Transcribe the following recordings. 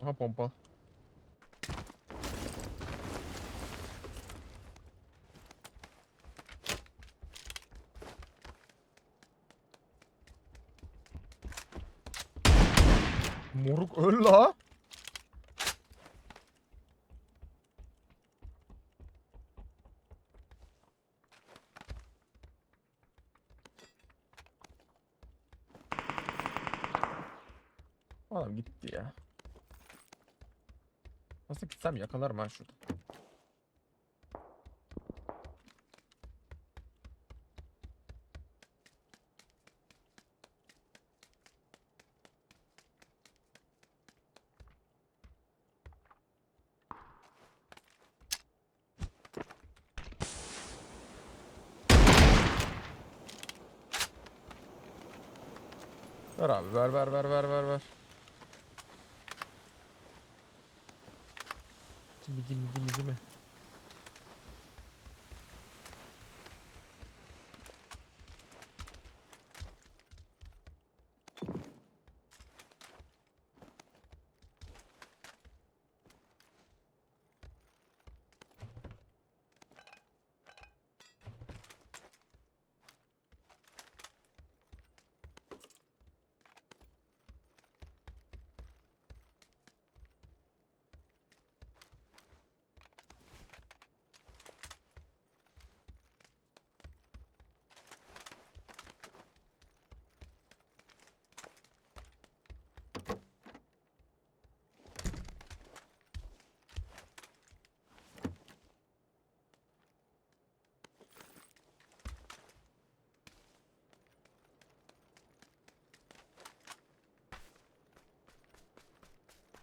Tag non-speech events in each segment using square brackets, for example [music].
Aha pompa. Moruk öl la. Gitsem yakalarım ha şurada. Ver abi ver ver ver ver ver ver. กินกินกินไป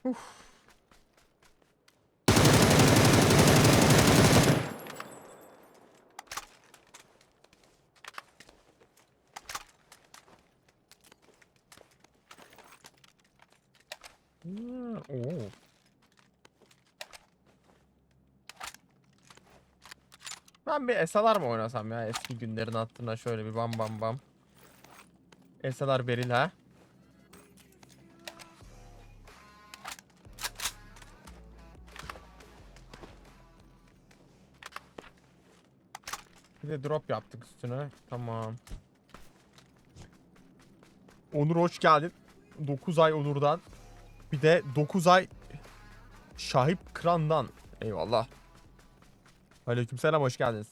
Oo. Ben bir esalar mı oynasam ya eski günlerin hatırına şöyle bir bam bam bam. Esalar beril ha. De drop yaptık üstüne. Tamam. Onur hoş geldin. 9 ay Onur'dan. Bir de 9 ay Şahip Kran'dan. Eyvallah. Aleykümselam hoş geldiniz.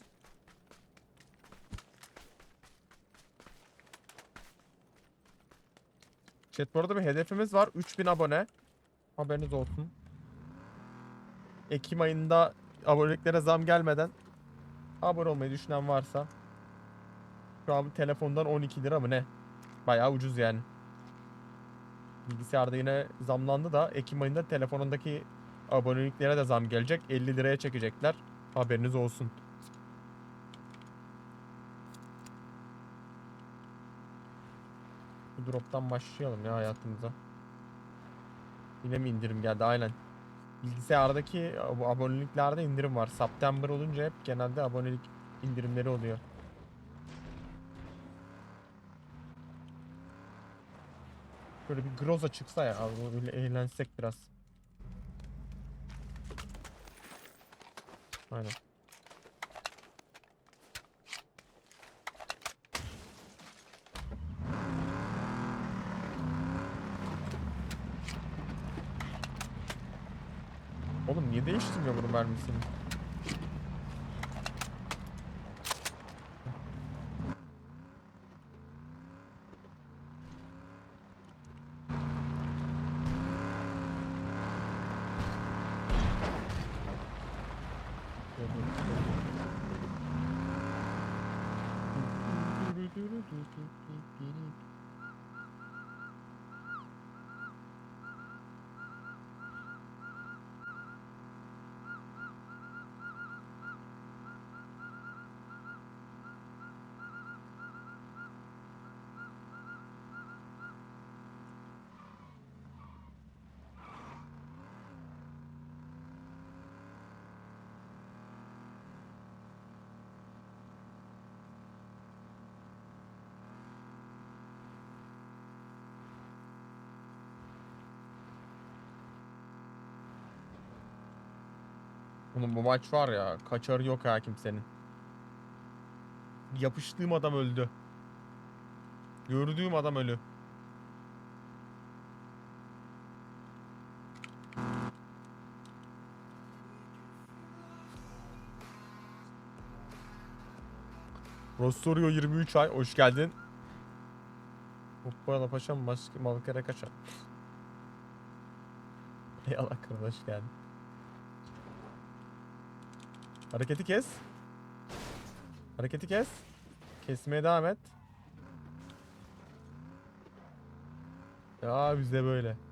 Chat bu arada bir hedefimiz var. 3000 abone. Haberiniz olsun. Ekim ayında aboneliklere zam gelmeden abone olmayı düşünen varsa şu an telefondan 12 lira mı ne? Bayağı ucuz yani. Bilgisayarda yine zamlandı da Ekim ayında telefonundaki aboneliklere de zam gelecek. 50 liraya çekecekler. Haberiniz olsun. Bu drop'tan başlayalım ya hayatımıza. Yine mi indirim geldi? Aynen. Bilgisayardaki bu aboneliklerde indirim var. September olunca hep genelde abonelik indirimleri oluyor. Böyle bir groza çıksa ya abi böyle eğlensek biraz. Aynen. Oğlum niye değiştirmiyor bunun mermisini? Bunun bu maç var ya kaçarı yok ha kimsenin. Yapıştığım adam öldü. Gördüğüm adam ölü. Rostorio 23 ay hoş geldin. Hoppala paşam başka malıkara kaçar. [laughs] Eyvallah hoş geldin. Hareketi kes. Hareketi kes. Kesmeye devam et. Ya bizde böyle.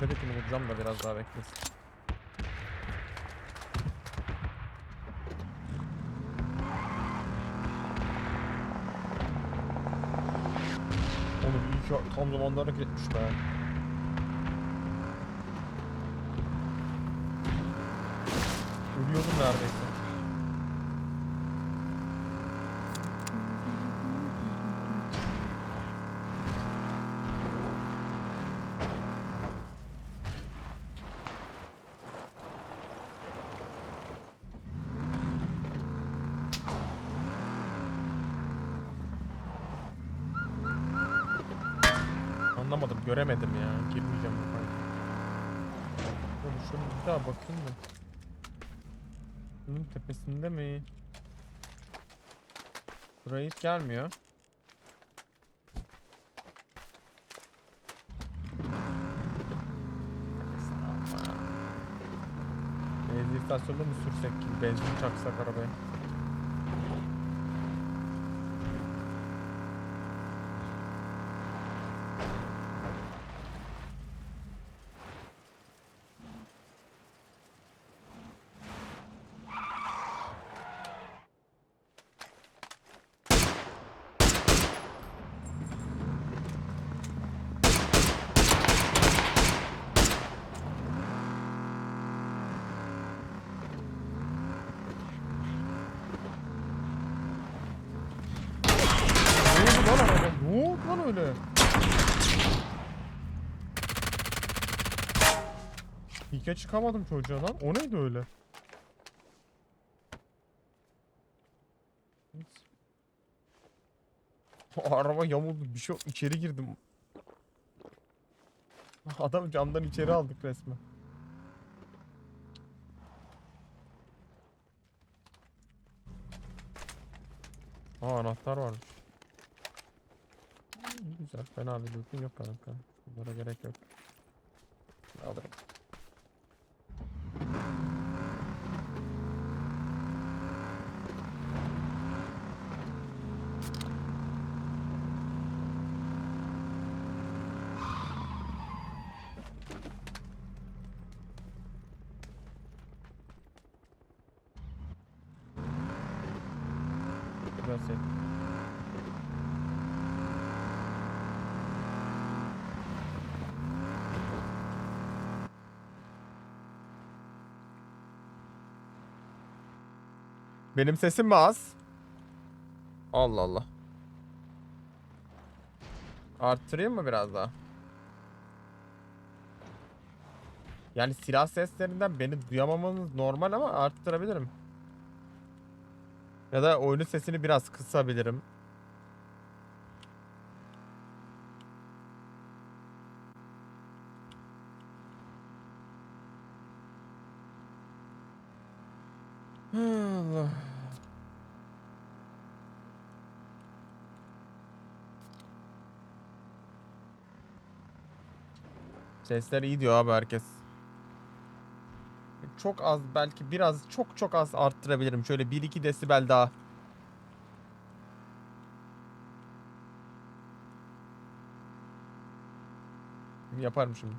Tepedekini vuracağım da biraz daha beklesin. Oğlum iyi ki tam zamanda hareket etmiş be. Ölüyordum neredeyse. Anlamadım, göremedim ya. Girmeyeceğim bu kayda. Oğlum şunu bir daha bakayım da. Bunun tepesinde mi? Buraya hiç gelmiyor. Benzin istasyonunda mı sürsek ki? Benzin çaksak arabaya. Ne oldu lan araba? Ne oldu lan öyle? İlke çıkamadım çocuğa lan. O neydi öyle? [laughs] Araba yamuldu. Bir şey içeri girdim. [laughs] Adam camdan içeri aldık resmen. Aa anahtar varmış. Güzel. Fena bir loot'un yok kanka. Bunlara gerek yok. Alırım. Güzel şey. Benim sesim mi az? Allah Allah. Arttırayım mı biraz daha? Yani silah seslerinden beni duyamamanız normal ama arttırabilirim. Ya da oyunun sesini biraz kısabilirim. Allah. Sesler iyi diyor abi herkes. çok az belki biraz çok çok az arttırabilirim. Şöyle 1-2 desibel daha. Yaparım şimdi.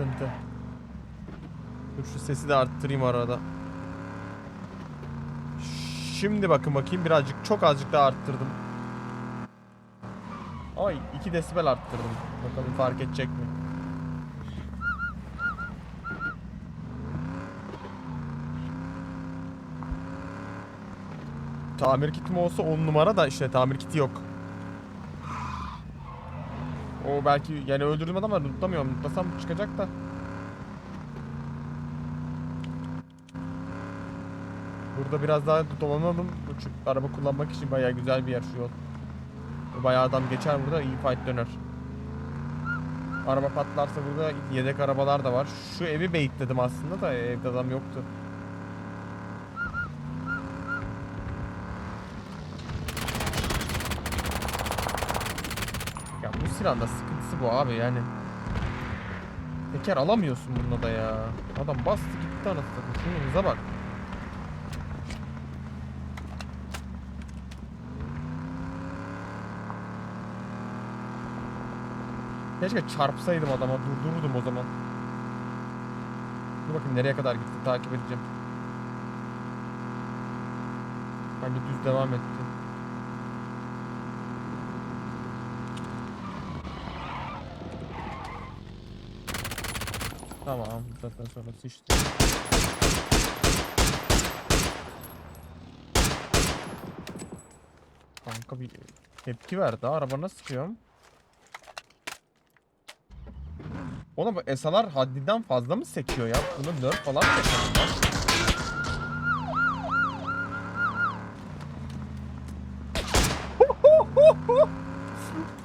Sıkıntı. Dur şu sesi de arttırayım arada. Şimdi bakın bakayım birazcık çok azıcık daha arttırdım. Ay 2 desibel arttırdım. Bakalım fark edecek mi? Tamir kitim olsa 10 numara da işte tamir kiti yok. O belki yani öldürdüm adamı ama lootlamıyorum. Lootlasam çıkacak da. Burada biraz daha dolanalım. Bu araba kullanmak için bayağı güzel bir yer şu yol. Bayağı adam geçer burada iyi fight döner. Araba patlarsa burada yedek arabalar da var. Şu evi baitledim aslında da evde adam yoktu. Ya bu silahın sıkıntısı bu abi yani. Teker alamıyorsun bununla da ya. Adam bastı gitti anasını. Şunun hıza bak. Keşke çarpsaydım adama durdururdum o zaman. Dur bakayım nereye kadar gitti takip edeceğim. Bence düz devam etti. Tamam zaten sonra sıçtı. Kanka bir tepki verdi arabana sıkıyorum. Oğlum bu esalar haddinden fazla mı sekiyor ya? Bunu nerf falan mı yapalım?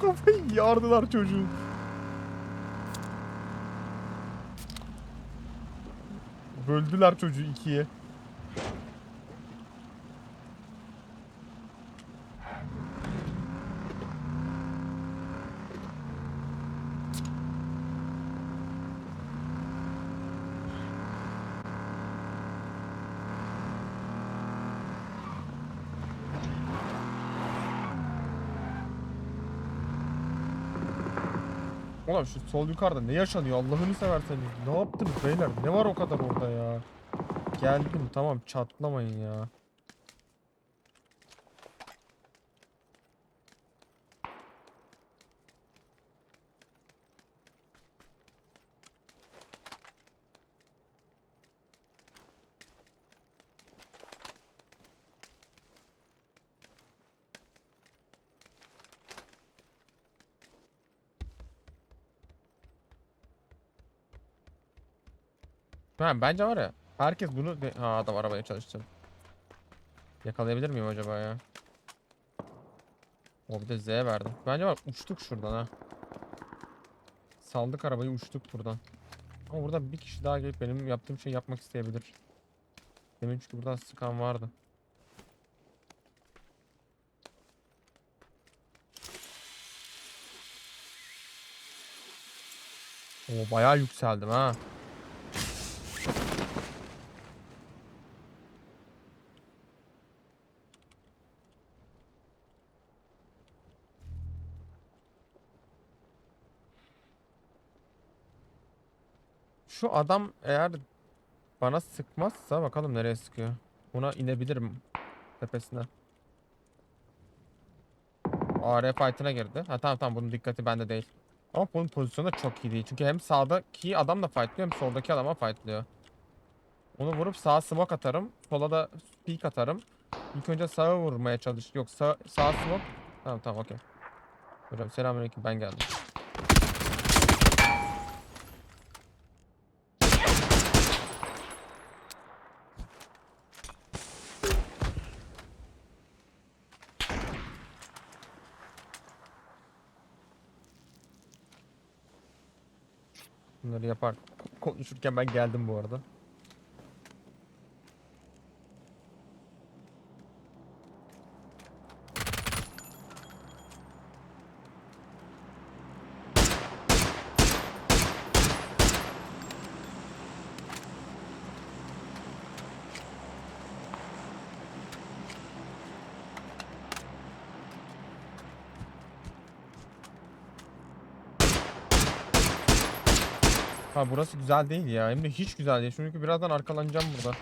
[laughs] Kafayı yardılar çocuğun. Böldüler çocuğu ikiye. Ulan şu sol yukarıda ne yaşanıyor Allah'ını severseniz. Ne yaptınız beyler? Ne var o kadar orada ya? Geldim tamam çatlamayın ya. Ha, bence var ya herkes bunu ha adam arabaya çalıştı. Yakalayabilir miyim acaba ya? O bir de Z verdi. Bence var uçtuk şuradan ha. Saldık arabayı uçtuk buradan. Ama burada bir kişi daha gelip benim yaptığım şeyi yapmak isteyebilir. Demin çünkü buradan sıkan vardı. Oo bayağı yükseldim ha. Şu adam eğer bana sıkmazsa bakalım nereye sıkıyor. Buna inebilirim tepesine. AR fight'ına girdi. Ha tamam tamam bunun dikkati bende değil. Ama bunun pozisyonu da çok iyi değil. Çünkü hem sağdaki adam da fightlıyor hem soldaki adama fightlıyor. Onu vurup sağa smoke atarım. Sola da peek atarım. İlk önce sağa vurmaya çalış. Yok sağ, sağ smoke. Tamam tamam okey. Hocam selamünaleyküm ben geldim. Bunları yapar. Konuşurken ben geldim bu arada. Ha burası güzel değil ya. Hem de hiç güzel değil. Çünkü birazdan arkalanacağım burada.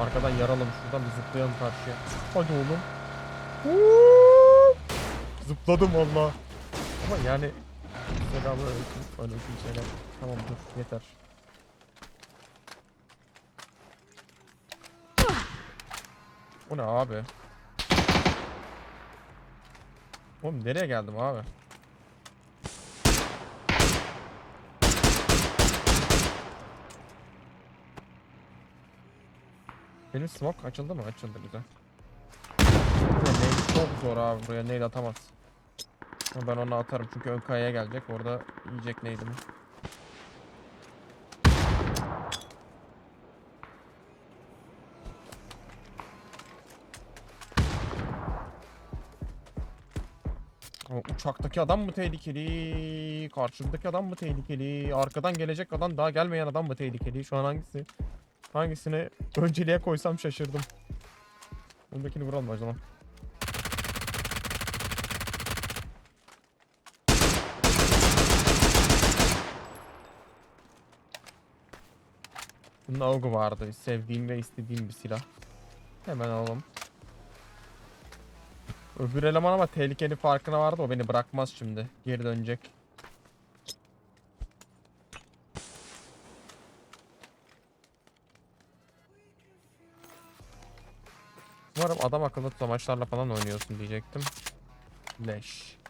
Arkadan yaralım şuradan bir zıplayalım karşıya. Hadi oğlum. Zıpladım valla. Ama yani Selamünaleyküm. Aleyküm selam. Tamam dur yeter. Bu ne abi? Oğlum nereye geldim abi? Benim smoke açıldı mı? Açıldı güzel. Buraya nail çok zor abi. Buraya nail atamaz. Ben onu atarım çünkü ön kayaya gelecek. Orada yiyecek neydi mi? Uçaktaki adam mı tehlikeli? Karşımdaki adam mı tehlikeli? Arkadan gelecek adam daha gelmeyen adam mı tehlikeli? Şu an hangisi? Hangisini önceliğe koysam şaşırdım. Öndekini vuralım o Bunun avgu vardı. Sevdiğim ve istediğim bir silah. Hemen alalım. Öbür eleman ama tehlikenin farkına vardı. O beni bırakmaz şimdi. Geri dönecek. Umarım adam akıllı tutamaçlarla falan oynuyorsun diyecektim. Leş.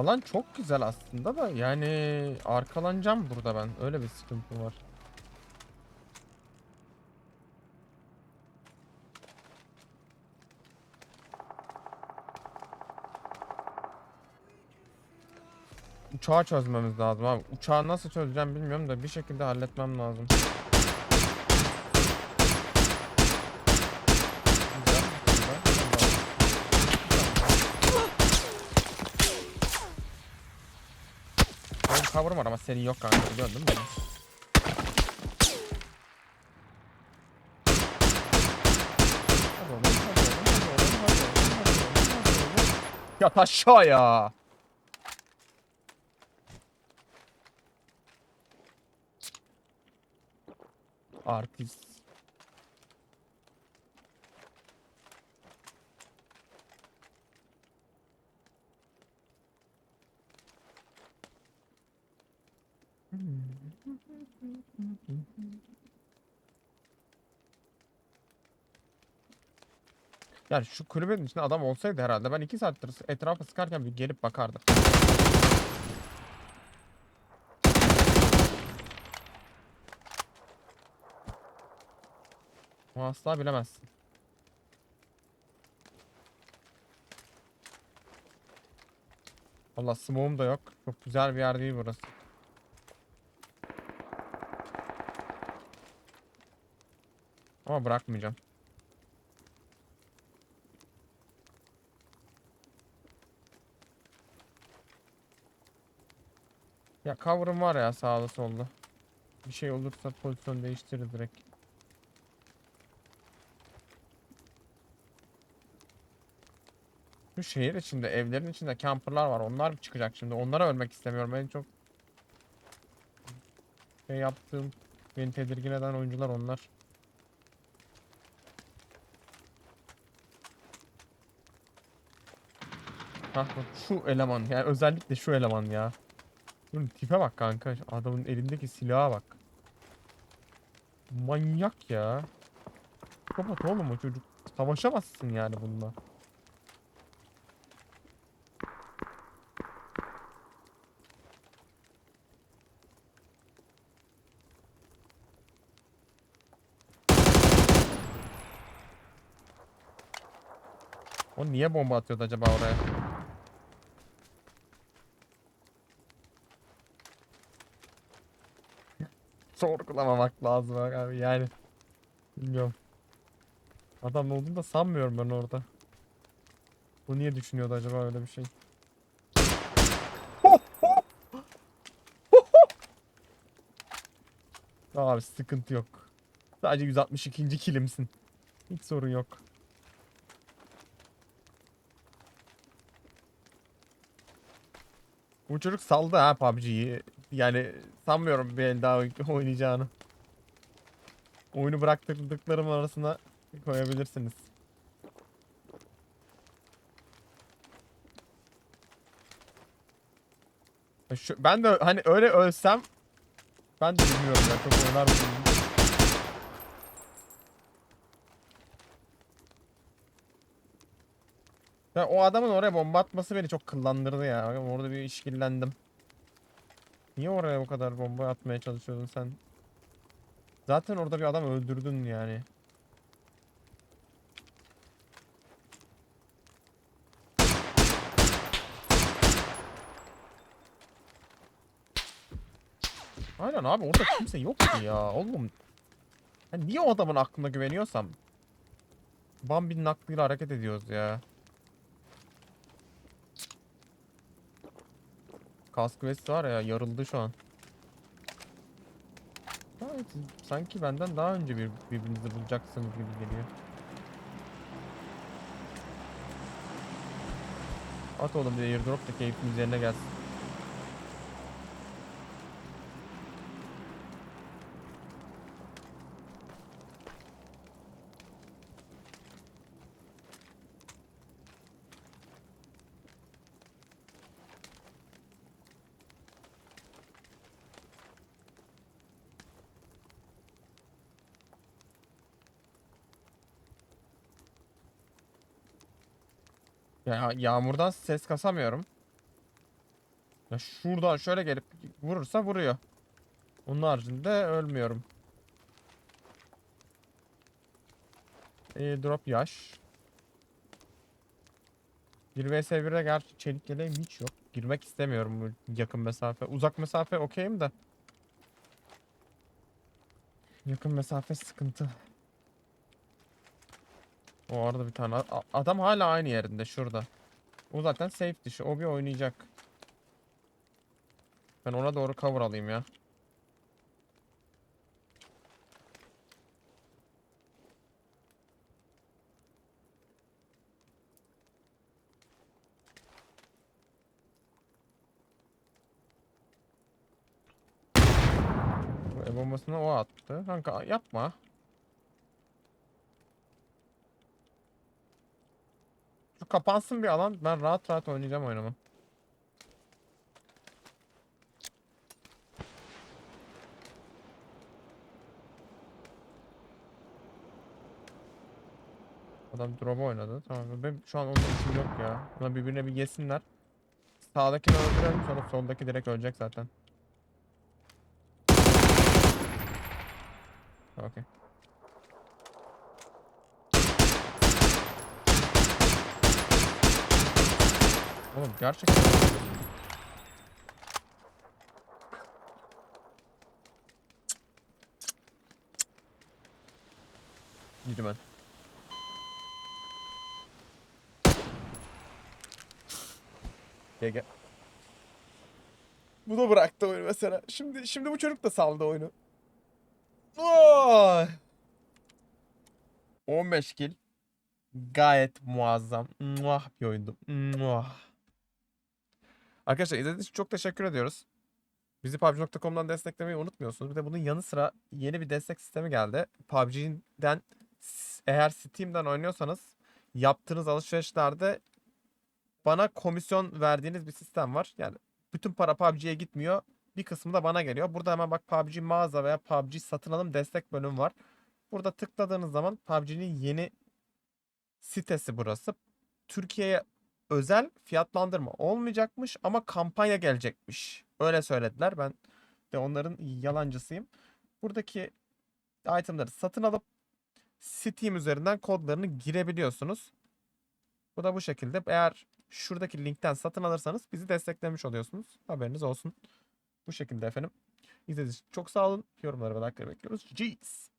Alan çok güzel aslında da yani arkalanacağım burada ben. Öyle bir sıkıntı var. Uçağı çözmemiz lazım abi. Uçağı nasıl çözeceğim bilmiyorum da bir şekilde halletmem lazım. Güzel, güzel, güzel. Benim cover'ım var ama senin yok kanka biliyorsun değil mi beni? Hadi oğlum, hadi oğlum, hadi oğlum, hadi oğlum, hadi oğlum, hadi oğlum. Yat aşağı ya. Artist. Yani şu kulübenin içinde adam olsaydı herhalde ben iki saattir etrafı sıkarken bir gelip bakardı. Ama asla bilemezsin. Valla smoke'um da yok. Çok güzel bir yer değil burası. Ama bırakmayacağım. Ya cover'ım var ya sağda solda. Bir şey olursa pozisyon değiştirir direkt. Şu şehir içinde, evlerin içinde camperlar var. Onlar mı çıkacak şimdi? Onlara ölmek istemiyorum. En çok şey yaptığım, beni tedirgin eden oyuncular onlar. Hah şu eleman yani özellikle şu eleman ya. Bunun tipe bak kanka. Adamın elindeki silaha bak. Manyak ya. Kapat oğlum o çocuk. Savaşamazsın yani bununla. O niye bomba atıyordu acaba oraya? Sorgulamamak lazım abi yani. Bilmiyorum. Adam olduğunu da sanmıyorum ben orada. Bu niye düşünüyordu acaba öyle bir şey? Abi sıkıntı yok. Sadece 162. kilimsin. Hiç sorun yok. Bu çocuk saldı ha PUBG'yi. Yani sanmıyorum bir el daha oy- [laughs] oynayacağını. Oyunu bıraktıklarım arasına koyabilirsiniz. Ya Şu, ben de hani öyle ölsem ben de bilmiyorum ya çok oynar mıyım? Ya o adamın oraya bomba atması beni çok kıllandırdı ya. Orada bir işkillendim. Niye oraya bu kadar bomba atmaya çalışıyordun sen? Zaten orada bir adam öldürdün yani. Aynen abi orada kimse yok ki ya oğlum. Ya niye o adamın aklına güveniyorsam? Bambi'nin aklıyla hareket ediyoruz ya. Kask vesti var ya yarıldı şu an. Evet, sanki benden daha önce bir, birbirinizi bulacaksınız gibi geliyor. At oğlum bir airdrop da keyfimiz yerine gelsin. Ya yağmurdan ses kasamıyorum. Ya şuradan şöyle gelip vurursa vuruyor. Onun haricinde ölmüyorum. drop yaş. 1 vs 1'e gerçi çelik yeleğim hiç yok. Girmek istemiyorum yakın mesafe. Uzak mesafe okeyim de. Yakın mesafe sıkıntı. O arada bir tane adam hala aynı yerinde şurada. O zaten safe dışı. O bir oynayacak. Ben ona doğru cover alayım ya. Bu el bombasını o attı. Kanka yapma. Kapansın bir alan. Ben rahat rahat oynayacağım oyunumu. Adam drop'a oynadı. Tamam. Ben şu an onun için yok ya. Buna birbirine bir yesinler. Sağdakini öldürelim sonra soldaki direkt ölecek zaten. Okey. Oğlum gerçekten Yürü ben. Gel gel. Bu da bıraktı oyunu mesela. Şimdi şimdi bu çocuk da saldı oyunu. Oy! 15 kill. Gayet muazzam. Muah bir oyundu. Muah. Arkadaşlar izlediğiniz için çok teşekkür ediyoruz. Bizi PUBG.com'dan desteklemeyi unutmuyorsunuz. Bir de bunun yanı sıra yeni bir destek sistemi geldi. PUBG'den eğer Steam'den oynuyorsanız yaptığınız alışverişlerde bana komisyon verdiğiniz bir sistem var. Yani bütün para PUBG'ye gitmiyor. Bir kısmı da bana geliyor. Burada hemen bak PUBG mağaza veya PUBG satın alım destek bölümü var. Burada tıkladığınız zaman PUBG'nin yeni sitesi burası. Türkiye'ye özel fiyatlandırma olmayacakmış ama kampanya gelecekmiş. Öyle söylediler. Ben de onların yalancısıyım. Buradaki itemları satın alıp Steam üzerinden kodlarını girebiliyorsunuz. Bu da bu şekilde. Eğer şuradaki linkten satın alırsanız bizi desteklemiş oluyorsunuz. Haberiniz olsun. Bu şekilde efendim. İzlediğiniz için çok sağ olun. Yorumları ve like'ları bekliyoruz. Jeez.